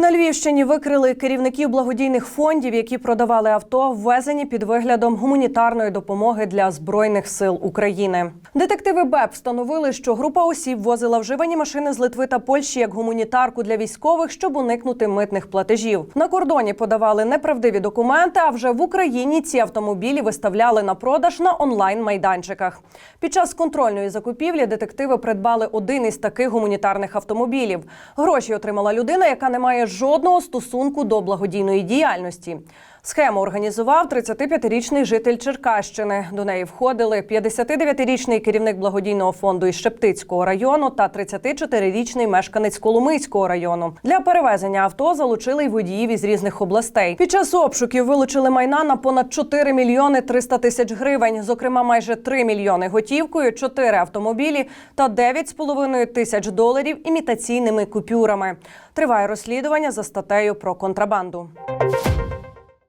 На Львівщині викрили керівників благодійних фондів, які продавали авто, ввезені під виглядом гуманітарної допомоги для збройних сил України. Детективи БЕП встановили, що група осіб возила вживані машини з Литви та Польщі як гуманітарку для військових, щоб уникнути митних платежів. На кордоні подавали неправдиві документи. А вже в Україні ці автомобілі виставляли на продаж на онлайн майданчиках. Під час контрольної закупівлі детективи придбали один із таких гуманітарних автомобілів. Гроші отримала людина, яка не має жодного стосунку до благодійної діяльності. Схему організував 35-річний житель Черкащини. До неї входили 59-річний керівник благодійного фонду із Шептицького району та 34-річний мешканець Коломийського району. Для перевезення авто залучили й водіїв із різних областей. Під час обшуків вилучили майна на понад 4 мільйони 300 тисяч гривень, зокрема майже 3 мільйони готівкою, 4 автомобілі та 9,5 тисяч доларів імітаційними купюрами. Триває розслідування за статтею про контрабанду.